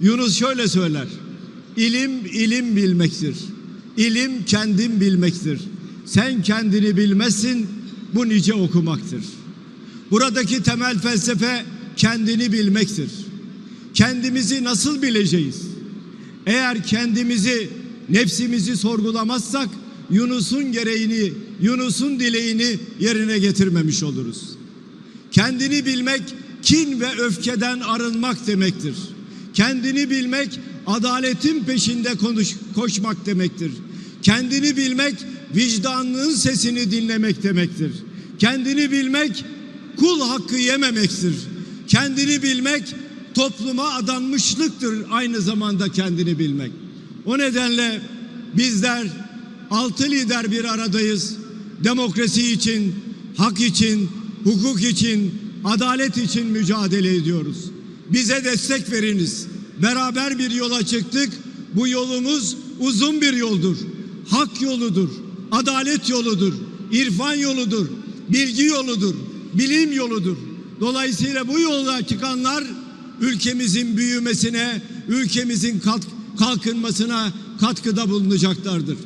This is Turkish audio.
Yunus şöyle söyler. İlim ilim bilmektir. İlim kendin bilmektir. Sen kendini bilmezsin bu nice okumaktır. Buradaki temel felsefe kendini bilmektir. Kendimizi nasıl bileceğiz? Eğer kendimizi, nefsimizi sorgulamazsak Yunus'un gereğini, Yunus'un dileğini yerine getirmemiş oluruz. Kendini bilmek kin ve öfkeden arınmak demektir. Kendini bilmek adaletin peşinde konuş, koşmak demektir. Kendini bilmek vicdanının sesini dinlemek demektir. Kendini bilmek kul hakkı yememektir. Kendini bilmek topluma adanmışlıktır aynı zamanda kendini bilmek. O nedenle bizler altı lider bir aradayız. Demokrasi için, hak için, hukuk için, adalet için mücadele ediyoruz. Bize destek veriniz. Beraber bir yola çıktık. Bu yolumuz uzun bir yoldur. Hak yoludur, adalet yoludur, irfan yoludur, bilgi yoludur, bilim yoludur. Dolayısıyla bu yola çıkanlar ülkemizin büyümesine, ülkemizin kalk- kalkınmasına katkıda bulunacaklardır.